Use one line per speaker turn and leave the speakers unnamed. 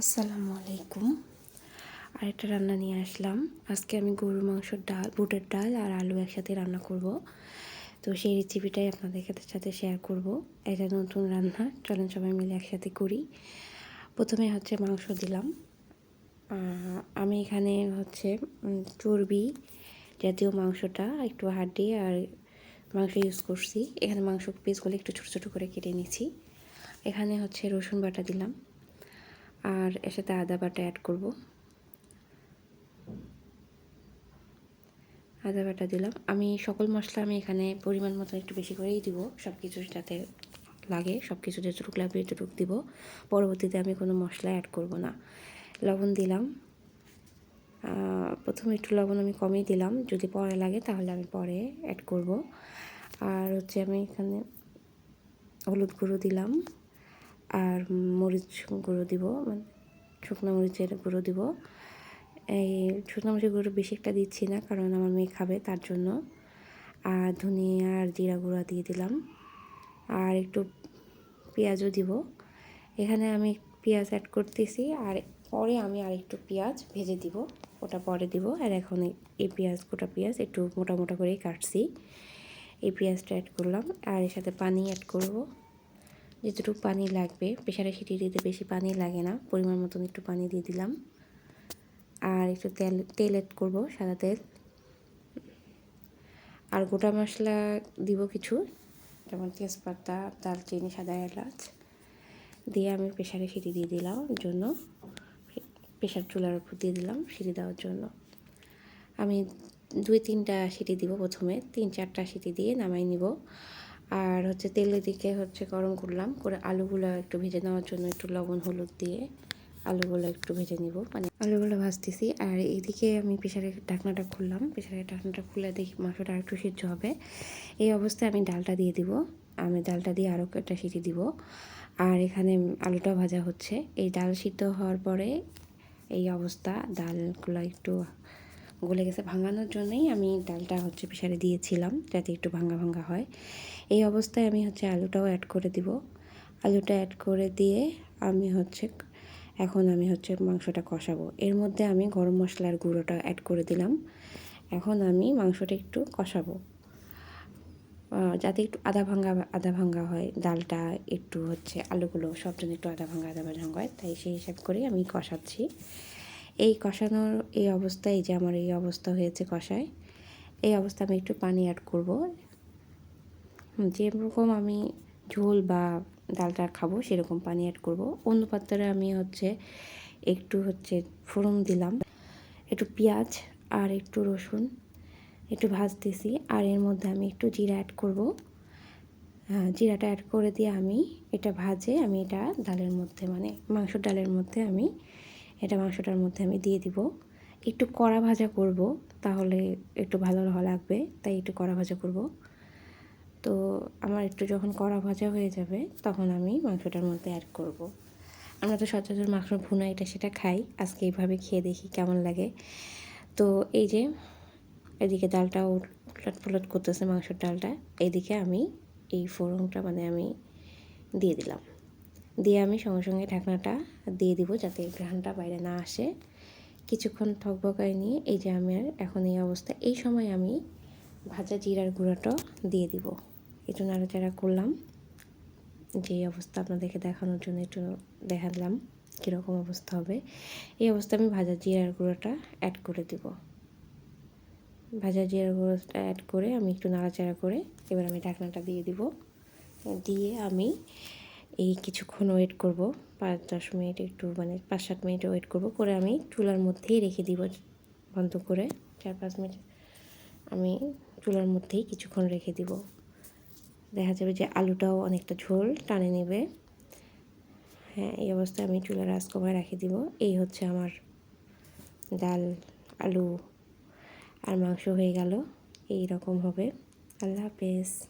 আসসালামু আলাইকুম। আরেকটা রান্না নিয়ে আসলাম। আজকে আমি গরুর মাংসর ডাল, বুটের ডাল আর আলু একসাথে রান্না করব। তো সেই রেসিপিটাই আপনাদের সাথে শেয়ার করব। এটা নতুন রান্না, চলেন সবাই মিলে একসাথে করি। প্রথমে হচ্ছে মাংস দিলাম। আমি এখানে হচ্ছে চর্বি জাতীয় মাংসটা একটু হাড্ডি আর মাংস ইউজ করছি। এখানে মাংস পিসগুলো একটু ছোটো ছোটো করে কেটে নিচ্ছি। এখানে হচ্ছে রসুন বাটা দিলাম। আর এর সাথে আদা বাটা অ্যাড করব। আদা বাটা দিলাম। আমি সকল মশলা আমি এখানে পরিমাণ মতো একটু বেশি করেই দিব। সব কিছু যাতে লাগে সব কিছু যেটুকু লাগবে এটুকু দিব। পরবর্তীতে আমি কোনো মশলা অ্যাড করব না। লবণ দিলাম। প্রথমে একটু লবণ আমি কমই দিলাম। যদি পরে লাগে তাহলে আমি পরে অ্যাড করব। আর হচ্ছে আমি এখানে হলুদ গুঁড়ো দিলাম। আর মরিচ গুঁড়ো দিব মানে শুকনো মরিচের গুঁড়ো দিব। এই শুকনো মরিচের গুঁড়ো বেশি একটা দিচ্ছি না, কারণ আমার মেয়ে খাবে তার জন্য। আর ধনিয়া আর জিরা গুঁড়া দিয়ে দিলাম। আর একটু পেঁয়াজও দিব। এখানে আমি পেঁয়াজ অ্যাড করতেছি, আর পরে আমি আর একটু পেঁয়াজ ভেজে দিব। ওটা পরে দিব, আর এখন এই পেঁয়াজ, গোটা পেঁয়াজ একটু মোটা মোটা করেই কাটছি। এই পেঁয়াজটা অ্যাড করলাম, আর এর সাথে পানি অ্যাড করব। যেটুকু পানি লাগবে প্রেশারে সিটি দিতে বেশি পানি লাগে না, পরিমাণ মতন একটু পানি দিয়ে দিলাম। আর একটু তেল তেল এড করব, সাদা তেল। আর গোটা মশলা দিব কিছু, যেমন তেজপাতা দালচিনি সাদা এলাচ। দিয়ে আমি প্রেশারে সিটি দিয়ে দিলাম জন্য। প্রেশার চুলার উপর দিয়ে দিলাম সিটি দেওয়ার জন্য। আমি দুই তিনটা সিটি দিব প্রথমে, তিন চারটা সিটি দিয়ে নামাই নিব। আর হচ্ছে তেলের দিকে হচ্ছে গরম করলাম। করে আলুগুলো একটু ভেজে নেওয়ার জন্য একটু লবণ, হলুদ দিয়ে আলুগুলো একটু ভেজে নিব। মানে আলুগুলো ভাজতেছি। আর এদিকে আমি প্রেশারের ঢাকনাটা খুললাম। প্রেশারের ঢাকনাটা খুলে দেখি মাংসটা একটু সিদ্ধ হবে। এই অবস্থায় আমি ডালটা দিয়ে দিব। আমি ডালটা দিয়ে আরও একটা সিটি দিব। আর এখানে আলুটা ভাজা হচ্ছে। এই ডাল সিদ্ধ হওয়ার পরে এই অবস্থা। ডালগুলো একটু গলে গেছে ভাঙানোর জন্যই আমি ডালটা হচ্ছে প্রেশারে দিয়েছিলাম যাতে একটু ভাঙা ভাঙা হয়। এই অবস্থায় আমি হচ্ছে আলুটাও অ্যাড করে দিব। আলুটা অ্যাড করে দিয়ে আমি হচ্ছে এখন আমি হচ্ছে মাংসটা কষাবো। এর মধ্যে আমি গরম মশলার গুঁড়োটা অ্যাড করে দিলাম। এখন আমি মাংসটা একটু কষাবো। যাতে একটু আধা ভাঙ্গা আধা ভাঙ্গা হয়। ডালটা একটু হচ্ছে আলুগুলো সব জন্য একটু আধা ভাঙ্গা আধা ভাঙ্গা হয়, তাই সেই হিসাব করে আমি কষাচ্ছি। এই কষানোর এই অবস্থায় যে আমার এই অবস্থা হয়েছে কষায়, এই অবস্থা আমি একটু পানি অ্যাড করব। যেরকম আমি ঝোল বা ডালটা খাব, সেরকম পানি অ্যাড করব। অন্য পাত্রে আমি হচ্ছে একটু হচ্ছে ফোড়ন দিলাম, একটু পেঁয়াজ আর একটু রসুন একটু ভাজতেছি, আর এর মধ্যে আমি একটু জিরা অ্যাড করব। হ্যাঁ জিরাটা অ্যাড করে দিয়ে আমি এটা ভাজে আমি এটা ডালের মধ্যে মানে মাংসর ডালের মধ্যে আমি এটা মাংসটার মধ্যে আমি দিয়ে দিব। একটু কড়া ভাজা করব, তাহলে একটু ভালো লাগবে, তাই একটু কড়া ভাজা করব। তো আমার একটু যখন কড়া ভাজা হয়ে যাবে, তখন আমি মাংসটার মধ্যে অ্যাড করব। আমরা তো সচরাচর মাংস ভুনা এটা সেটা খাই, আজকে এইভাবে খেয়ে দেখি কেমন লাগে। তো এই যে, এদিকে ডালটা উলট ফুলট করতেছে মাংসের ডালটা এইদিকে আমি এই ফোড়নটা মানে আমি দিয়ে দিলাম। দিয়ে আমি সঙ্গে সঙ্গে ঢাকনাটা দিয়ে দিব যাতে ঘ্রাণটা বাইরে না আসে। কিছুক্ষণ থকবকায় নিয়ে এই যে আমি আর এখন এই অবস্থা, এই সময় আমি ভাজা জিরার গুঁড়োটা দিয়ে দিব। একটু নাড়াচাড়া করলাম। যে অবস্থা আপনাদেরকে দেখানোর জন্য একটু দেখালাম কীরকম অবস্থা হবে। এই অবস্থা আমি ভাজা জিরার গুঁড়োটা অ্যাড করে দিব। ভাজা জিরার গুঁড়োটা অ্যাড করে আমি একটু নাড়াচাড়া করে এবার আমি ঢাকনাটা দিয়ে দিব। দিয়ে আমি এই কিছুক্ষণ ওয়েট করব। পাঁচ, দশ মিনিট একটু মানে পাঁচ, সাত মিনিট ওয়েট করব। করে আমি চুলার মধ্যেই রেখে দিব বন্ধ করে। চার, পাঁচ মিনিট আমি চুলার মধ্যেই কিছুক্ষণ রেখে দিব। দেখা যাবে যে আলুটাও অনেকটা ঝোল টানে নেবে। হ্যাঁ এই অবস্থায় আমি চুলার আঁচ কমায় রেখে দিব। এই হচ্ছে আমার ডাল, আলু আর মাংস হয়ে গেল। এই রকম হবে। আল্লাহ হাফেজ।